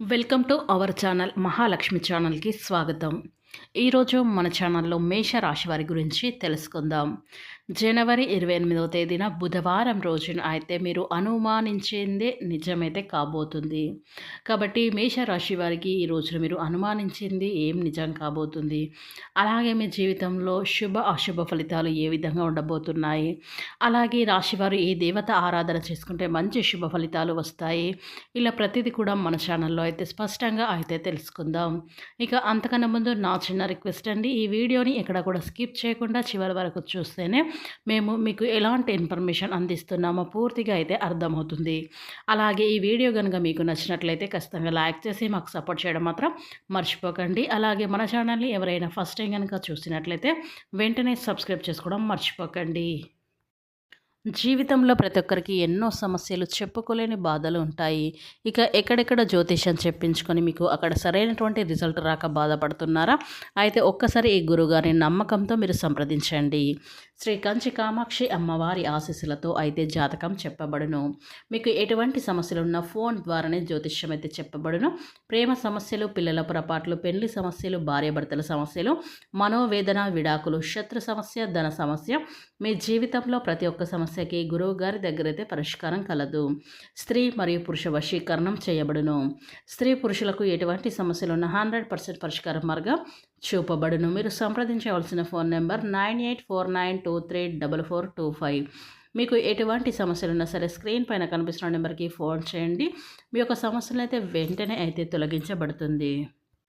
Welcome to our channel Mahalakshmi ఛానల్కి స్వాగతం. ఈరోజు మన ఛానల్లో మేష రాశి వారి గురించి తెలుసుకుందాం. జనవరి ఇరవై ఎనిమిదవ తేదీన బుధవారం రోజున అయితే మీరు అనుమానించిందే నిజమైతే కాబోతుంది. కాబట్టి మేషరాశి వారికి ఈ రోజున మీరు అనుమానించింది ఏం నిజం కాబోతుంది? అలాగే మీ జీవితంలో శుభ అశుభ ఫలితాలు ఏ విధంగా ఉండబోతున్నాయి? అలాగే రాశివారు ఏ దేవత ఆరాధన చేసుకుంటే మంచి శుభ ఫలితాలు వస్తాయి? ఇలా ప్రతిదీ కూడా మన ఛానల్లో అయితే స్పష్టంగా అయితే తెలుసుకుందాం. ఇక అంతకన్నా ముందు నా చిన్న రిక్వెస్ట్ అండి ఈ వీడియోని ఎక్కడ కూడా స్కిప్ చేయకుండా చివరి వరకు చూస్తేనే మేము మీకు ఎలాంటి ఇన్ఫర్మేషన్ అందిస్తున్నామో పూర్తిగా అయితే అర్థమవుతుంది. అలాగే ఈ వీడియో కనుక మీకు నచ్చినట్లయితే ఖచ్చితంగా లైక్ చేసి మాకు సపోర్ట్ చేయడం మాత్రం మర్చిపోకండి. అలాగే మన ఛానల్ని ఎవరైనా ఫస్ట్ టైం కనుక చూసినట్లయితే వెంటనే సబ్స్క్రైబ్ చేసుకోవడం మర్చిపోకండి. జీవితంలో ప్రతి ఒక్కరికి ఎన్నో సమస్యలు చెప్పుకోలేని బాధలు ఉంటాయి. ఇక ఎక్కడెక్కడ జ్యోతిష్యం చెప్పించుకొని మీకు అక్కడ సరైనటువంటి రిజల్ట్ రాక బాధపడుతున్నారా? అయితే ఒక్కసారి ఈ గురుగారి నమ్మకంతో మీరు సంప్రదించండి. శ్రీ కంచి కామాక్షి అమ్మవారి ఆశీస్సులతో అయితే జాతకం చెప్పబడును. మీకు ఎటువంటి సమస్యలు ఉన్న ఫోన్ ద్వారానే జ్యోతిష్యం అయితే చెప్పబడును. ప్రేమ సమస్యలు పిల్లల పొరపాట్లు పెళ్ళి సమస్యలు భార్యాభర్తల సమస్యలు మనోవేదన విడాకులు శత్రు సమస్య ధన సమస్య. మీ జీవితంలో ప్రతి ఒక్క సమస్య సమస్యకి గురువు గారి దగ్గర అయితే పరిష్కారం కలదు. స్త్రీ మరియు పురుష వశీకరణం చేయబడును. స్త్రీ పురుషులకు ఎటువంటి సమస్యలు ఉన్న హండ్రెడ్ పర్సెంట్ పరిష్కారం మార్గం చూపబడును. మీరు సంప్రదించవలసిన phone number nine eight four nine two three double four two five. మీకు ఎటువంటి సమస్యలు ఉన్నా సరే స్క్రీన్ పైన కనిపిస్తున్న నెంబర్కి ఫోన్ చేయండి. మీ యొక్క సమస్యలు అయితే వెంటనే అయితే తొలగించబడుతుంది.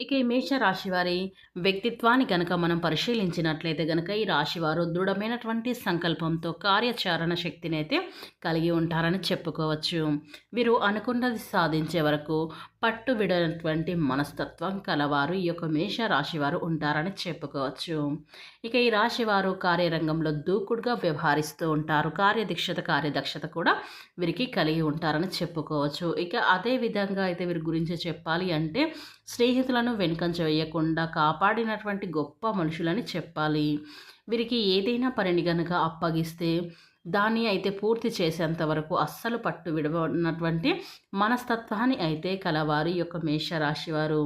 ఇక ఈ మేష రాశి వారి వ్యక్తిత్వాన్ని కనుక మనం పరిశీలించినట్లయితే కనుక ఈ రాశివారు దృఢమైనటువంటి సంకల్పంతో కార్యాచరణ శక్తిని అయితే కలిగి ఉంటారని చెప్పుకోవచ్చు. వీరు అనుకున్నది సాధించే వరకు పట్టు విడనటువంటి మనస్తత్వం కలవారు ఈ యొక్క మేష రాశివారు ఉంటారని చెప్పుకోవచ్చు. ఇక ఈ రాశివారు కార్యరంగంలో దూకుడుగా వ్యవహరిస్తూ ఉంటారు. కార్యదీక్షత కార్యదక్షత కూడా వీరికి కలిగి ఉంటారని చెప్పుకోవచ్చు. ఇక అదే విధంగా అయితే వీరి గురించి చెప్పాలి అంటే స్నేహితులను వెనుకంచ వేయకుండా కాపాడినటువంటి గొప్ప మనుషులని చెప్పాలి. వీరికి ఏదైనా పనిని కనుక అప్పగిస్తే దాన్ని అయితే పూర్తి చేసేంత వరకు అస్సలు పట్టు విడవన్నటువంటి మనస్తత్వాన్ని అయితే కలవారి యొక్క మేషరాశి వారు.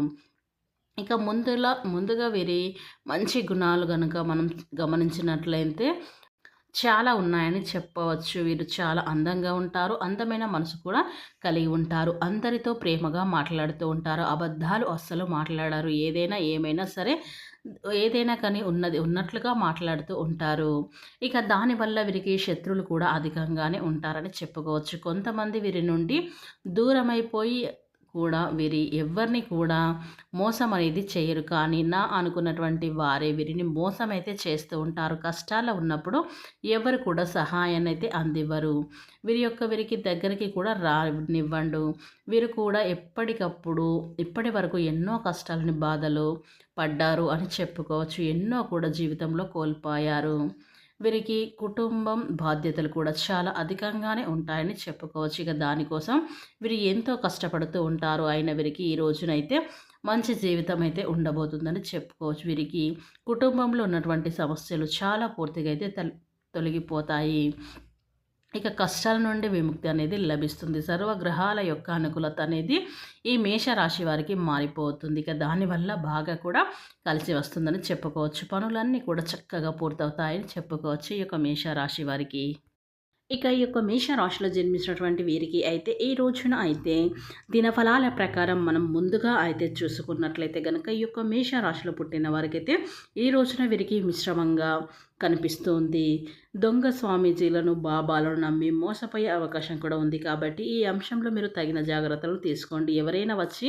ఇక ముందులా ముందుగా వీరి మంచి గుణాలు కనుక మనం గమనించినట్లయితే చాలా ఉన్నాయని చెప్పవచ్చు. వీరు చాలా అందంగా ఉంటారు అందమైన మనసు కూడా కలిగి ఉంటారు అందరితో ప్రేమగా మాట్లాడుతూ ఉంటారు అబద్ధాలు అస్సలు మాట్లాడారు ఏదైనా ఏమైనా సరే ఏదైనా కానీ ఉన్నది ఉన్నట్లుగా మాట్లాడుతూ ఉంటారు. ఇక దానివల్ల వీరికి శత్రువులు కూడా అధికంగానే ఉంటారని చెప్పుకోవచ్చు. కొంతమంది వీరి నుండి దూరమైపోయి కూడా వీరి ఎవరిని కూడా మోసం అనేది చేయరు. కానీ నా అనుకున్నటువంటి వారే వీరిని మోసం అయితే చేస్తూ ఉంటారు. కష్టాలు ఉన్నప్పుడు ఎవరు కూడా సహాయాన్ని అయితే అందివ్వరు. వీరి యొక్క వీరికి దగ్గరికి కూడా రానివ్వండు. వీరు కూడా ఎప్పటికప్పుడు ఇప్పటి వరకు ఎన్నో కష్టాలని బాధలు పడ్డారు అని చెప్పుకోవచ్చు. ఎన్నో కూడా జీవితంలో కోల్పోయారు. వీరికి కుటుంబం బాధ్యతలు కూడా చాలా అధికంగానే ఉంటాయని చెప్పుకోవచ్చు. ఇక దానికోసం వీరు ఎంతో కష్టపడుతూ ఉంటారు. అయిన వీరికి ఈ రోజునైతే మంచి జీవితం అయితే ఉండబోతుందని చెప్పుకోవచ్చు. వీరికి కుటుంబంలో ఉన్నటువంటి సమస్యలు చాలా పూర్తిగా అయితే తొలగిపోతాయి. ఇక కష్టాల నుండి విముక్తి అనేది లభిస్తుంది. సర్వగ్రహాల యొక్క అనుకూలత అనేది ఈ మేషరాశి వారికి మారిపోతుంది. ఇక దానివల్ల బాగా కూడా కలిసి వస్తుందని చెప్పుకోవచ్చు. పనులన్నీ కూడా చక్కగా పూర్తవుతాయని చెప్పుకోవచ్చు ఈ యొక్క మేషరాశి వారికి. ఇక ఈ యొక్క మేషరాశిలో జన్మించినటువంటి వీరికి అయితే ఈ రోజున అయితే దినఫలాల ప్రకారం మనం ముందుగా అయితే చూసుకున్నట్లయితే కనుక ఈ యొక్క మేషరాశిలో పుట్టిన వారికి అయితే ఈ రోజున వీరికి మిశ్రమంగా కనిపిస్తుంది. దొంగ స్వామీజీలను బాబాలను నమ్మి మోసపోయే అవకాశం కూడా ఉంది కాబట్టి ఈ అంశంలో మీరు తగిన జాగ్రత్తలు తీసుకోండి. ఎవరైనా వచ్చి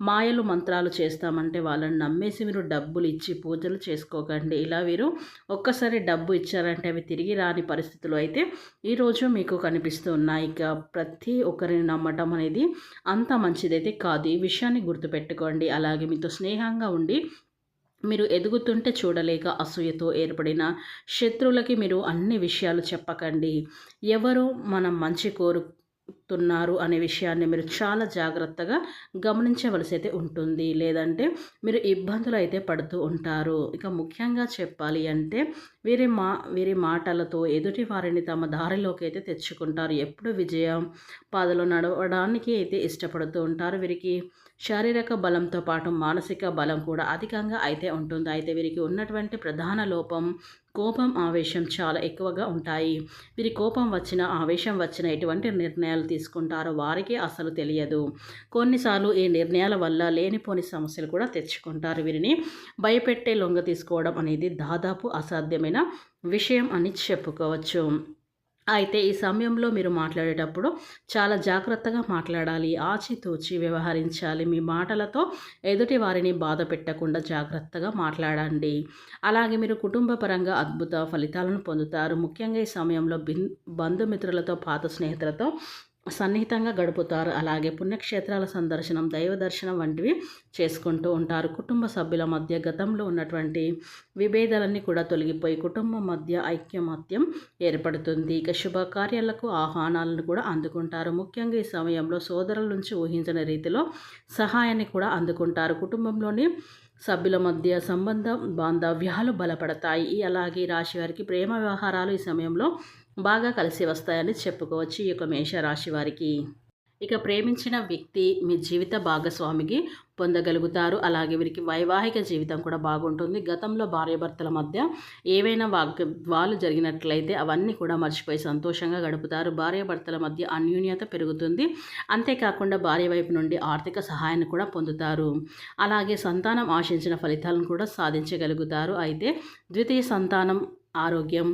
మాయలు మంత్రాలు చేస్తామంటే వాళ్ళని నమ్మేసి మీరు డబ్బులు ఇచ్చి పూజలు చేసుకోకండి. ఇలా వీరు ఒక్కసారి డబ్బు ఇచ్చారంటే అవి తిరిగి రాని పరిస్థితులు అయితే ఈరోజు మీకు కనిపిస్తూ ఉన్నాయి. ఇక ప్రతి ఒక్కరిని నమ్మటం అనేది అంత మంచిదైతే కాదు. ఈ విషయాన్ని గుర్తుపెట్టుకోండి. అలాగే మీతో స్నేహంగా ఉండి మీరు ఎదుగుతుంటే చూడలేక అసూయతో ఏర్పడిన శత్రువులకి మీరు అన్ని విషయాలు చెప్పకండి. ఎవరు మనం మంచి కోరు తున్నారు అనే విషయాన్ని మీరు చాలా జాగ్రత్తగా గమనించవలసి అయితే ఉంటుంది. లేదంటే మీరు ఇబ్బందులు అయితే పడుతూ ఉంటారు. ఇక ముఖ్యంగా చెప్పాలి అంటే వీరి మా వీరి మాటలతో ఎదుటి వారిని తమ దారిలోకి అయితే తెచ్చుకుంటారు. ఎప్పుడు విజయం పాదలో నడవడానికి అయితే ఇష్టపడుతూ ఉంటారు. వీరికి శారీరక బలంతో పాటు మానసిక బలం కూడా అధికంగా అయితే ఉంటుంది. అయితే వీరికి ఉన్నటువంటి ప్రధాన లోపం కోపం ఆవేశం చాలా ఎక్కువగా ఉంటాయి. వీరి కోపం వచ్చిన ఆవేశం వచ్చిన ఎటువంటి నిర్ణయాలు తీసుకుంటారో వారికి అసలు తెలియదు. కొన్నిసార్లు ఈ నిర్ణయాల వల్ల లేనిపోని సమస్యలు కూడా తెచ్చుకుంటారు. వీరిని భయపెట్టే లొంగ తీసుకోవడం అనేది దాదాపు అసాధ్యమైన విషయం అని చెప్పుకోవచ్చు. అయితే ఈ సమయంలో మీరు మాట్లాడేటప్పుడు చాలా జాగ్రత్తగా మాట్లాడాలి ఆచితూచి వ్యవహరించాలి. మీ మాటలతో ఎదుటి వారిని బాధ పెట్టకుండా జాగ్రత్తగా మాట్లాడండి. అలాగే మీరు కుటుంబ పరంగా అద్భుత ఫలితాలను పొందుతారు. ముఖ్యంగా ఈ సమయంలో బిన్ బంధుమిత్రులతో పాత స్నేహితులతో సన్నిహితంగా గడుపుతారు. అలాగే పుణ్యక్షేత్రాల సందర్శనం దైవ దర్శనం వంటివి చేసుకుంటూ ఉంటారు. కుటుంబ సభ్యుల మధ్య గతంలో ఉన్నటువంటి విభేదాలన్నీ కూడా తొలగిపోయి కుటుంబం మధ్య ఐక్యమత్యం ఏర్పడుతుంది. ఇక శుభకార్యాలకు ఆహ్వానాలను కూడా అందుకుంటారు. ముఖ్యంగా ఈ సమయంలో సోదరుల నుంచి ఊహించిన రీతిలో సహాయాన్ని కూడా అందుకుంటారు. కుటుంబంలోని సభ్యుల మధ్య సంబంధ బాంధవ్యాలు బలపడతాయి. అలాగే రాశి వారికి ప్రేమ వ్యవహారాలు ఈ సమయంలో బాగా కలిసి వస్తాయని చెప్పుకోవచ్చు ఈ యొక్క మేషరాశి వారికి. ఇక ప్రేమించిన వ్యక్తి మీ జీవిత భాగస్వామికి పొందగలుగుతారు. అలాగే వీరికి వైవాహిక జీవితం కూడా బాగుంటుంది. గతంలో భార్యాభర్తల మధ్య ఏవైనా వాళ్ళు జరిగినట్లయితే అవన్నీ కూడా మర్చిపోయి సంతోషంగా గడుపుతారు. భార్యాభర్తల మధ్య అన్యూన్యత పెరుగుతుంది. అంతేకాకుండా భార్య వైపు నుండి ఆర్థిక సహాయాన్ని కూడా పొందుతారు. అలాగే సంతానం ఆశించిన ఫలితాలను కూడా సాధించగలుగుతారు. అయితే ద్వితీయ సంతానం ఆరోగ్యం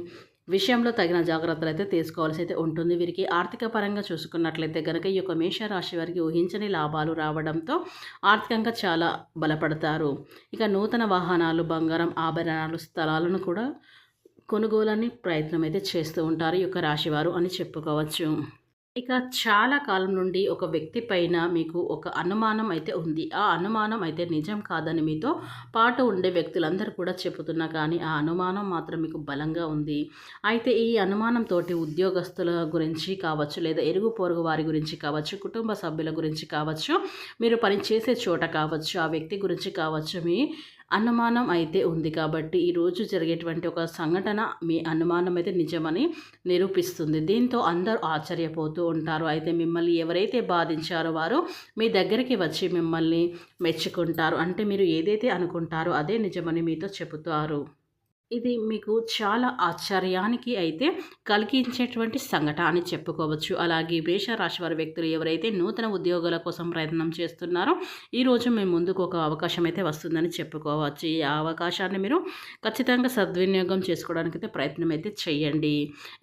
విషయంలో తగిన జాగ్రత్తలు అయితే తీసుకోవాల్సి అయితే ఉంటుంది. వీరికి ఆర్థిక పరంగా చూసుకున్నట్లయితే కనుక ఈ యొక్క మేషరాశి వారికి ఊహించని లాభాలు రావడంతో ఆర్థికంగా చాలా బలపడతారు. ఇక నూతన వాహనాలు బంగారం ఆభరణాలు స్థలాలను కూడా కొనుగోలని ప్రయత్నం అయితే చేస్తూ ఉంటారు ఈ యొక్క రాశివారు అని చెప్పుకోవచ్చు. ఇక చాలా కాలం నుండి ఒక వ్యక్తి పైన మీకు ఒక అనుమానం అయితే ఉంది. ఆ అనుమానం అయితే నిజం కాదని మీతో పాటు ఉండే వ్యక్తులందరూ కూడా చెబుతున్నా కానీ ఆ అనుమానం మాత్రం మీకు బలంగా ఉంది. అయితే ఈ అనుమానంతో ఉద్యోగస్తుల గురించి కావచ్చు లేదా ఎరుగు పొరుగు వారి గురించి కావచ్చు కుటుంబ సభ్యుల గురించి కావచ్చు మీరు పనిచేసే చోట కావచ్చు ఆ వ్యక్తి గురించి కావచ్చు మీ అనుమానం అయితే ఉంది కాబట్టి ఈరోజు జరిగేటువంటి ఒక సంఘటన మీ అనుమానం అయితే నిజమని నిరూపిస్తుంది. దీంతో అందరూ ఆశ్చర్యపోతూ ఉంటారు. అయితే మిమ్మల్ని ఎవరైతే బాధించారో వారు మీ దగ్గరికి వచ్చి మిమ్మల్ని మెచ్చుకుంటారు. అంటే మీరు ఏదైతే అనుకుంటారో అదే నిజమని మీతో చెబుతారు. ఇది మీకు చాలా ఆశ్చర్యానికి అయితే కలిగించేటువంటి సంఘటన అని చెప్పుకోవచ్చు. అలాగే మేషరాశి వారి వ్యక్తులు ఎవరైతే నూతన ఉద్యోగాల కోసం ప్రయత్నం చేస్తున్నారో ఈరోజు మేము ముందుకు ఒక అవకాశం అయితే వస్తుందని చెప్పుకోవచ్చు. ఈ అవకాశాన్ని మీరు ఖచ్చితంగా సద్వినియోగం చేసుకోవడానికి అయితే ప్రయత్నం అయితే చేయండి.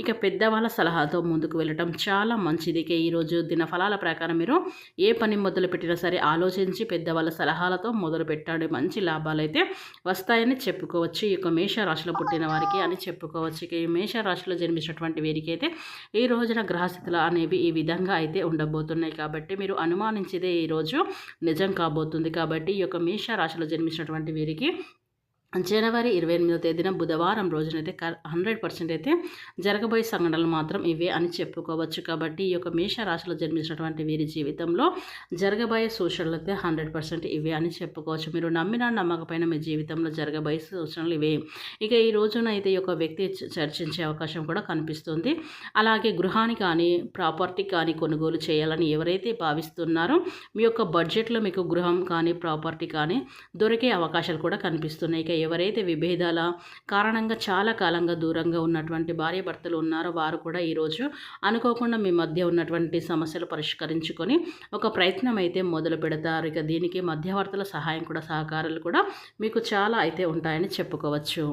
ఇక పెద్దవాళ్ళ సలహాతో ముందుకు వెళ్ళటం చాలా మంచిది. ఇక ఈరోజు దినఫలాల ప్రకారం మీరు ఏ పని మొదలు పెట్టినా సరే ఆలోచించి పెద్దవాళ్ళ సలహాలతో మొదలు పెట్టండి. మంచి లాభాలు అయితే వస్తాయని చెప్పుకోవచ్చు. ఈ యొక్క మేషరాశి రాశిలో పుట్టిన వారికి అని చెప్పుకోవచ్చు. ఇక ఈ మేష రాశిలో జన్మించినటువంటి వీరికి అయితే ఈ రోజున గ్రహస్థితులు అనేవి ఈ విధంగా అయితే ఉండబోతున్నాయి. కాబట్టి మీరు అనుమానించేదే ఈరోజు నిజం కాబోతుంది. కాబట్టి ఈ యొక్క మేష రాశిలో జన్మించినటువంటి వీరికి జనవరి ఇరవై ఎనిమిదో తేదీన బుధవారం రోజునైతే హండ్రెడ్ పర్సెంట్ అయితే జరగబోయే సంఘటనలు మాత్రం ఇవే అని చెప్పుకోవచ్చు. కాబట్టి ఈ యొక్క మేషరాశిలో జన్మించినటువంటి వీరి జీవితంలో జరగబోయే సూచనలు అయితే హండ్రెడ్ పర్సెంట్ ఇవే అని చెప్పుకోవచ్చు. మీరు నమ్మిన నమ్మకపోయినా మీ జీవితంలో జరగబోయే సూచనలు ఇవే. ఇక ఈ రోజున అయితే ఈ యొక్క వ్యక్తి చర్చించే అవకాశం కూడా కనిపిస్తుంది. అలాగే గృహాన్ని కానీ ప్రాపర్టీ కానీ కొనుగోలు చేయాలని ఎవరైతే భావిస్తున్నారో మీ యొక్క బడ్జెట్లో మీకు గృహం కానీ ప్రాపర్టీ కానీ దొరికే అవకాశాలు కూడా కనిపిస్తున్నాయి. ఇక ఎవరైతే విభేదాల కారణంగా చాలా కాలంగా దూరంగా ఉన్నటువంటి భార్య భర్తలు ఉన్నారో వారు కూడా ఈరోజు అనుకోకుండా మీ మధ్య ఉన్నటువంటి సమస్యలు పరిష్కరించుకొని ఒక ప్రయత్నం అయితే మొదలు పెడతారు. ఇక దీనికి మధ్యవర్తుల సహాయం కూడా సహకారాలు కూడా మీకు చాలా అయితే ఉంటాయని చెప్పుకోవచ్చు.